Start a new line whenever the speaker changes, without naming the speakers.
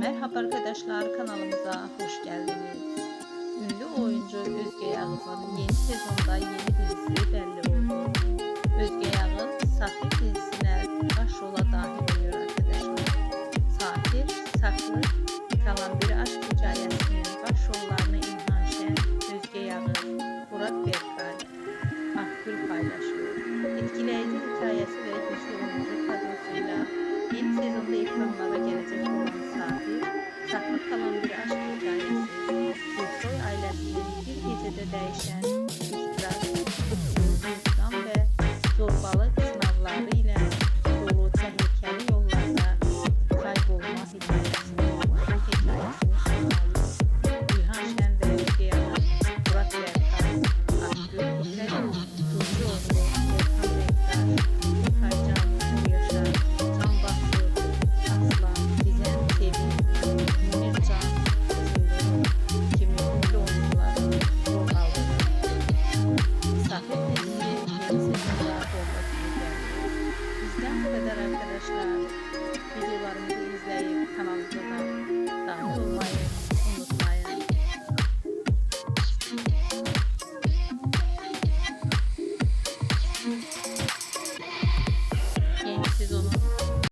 Merhaba arkadaşlar kanalımıza hoş geldiniz. Ünlü oyuncu Özge Yağız'ın yeni sezonda yeni dizisi belli oldu. Özge Yağız Safir dizisine başrola dahil oluyor arkadaşlar. Safir, Saklı kalan bir aşk hikayesinin başrollarını İlhan Şen, Özge Yağız, Burak Berkay, kalan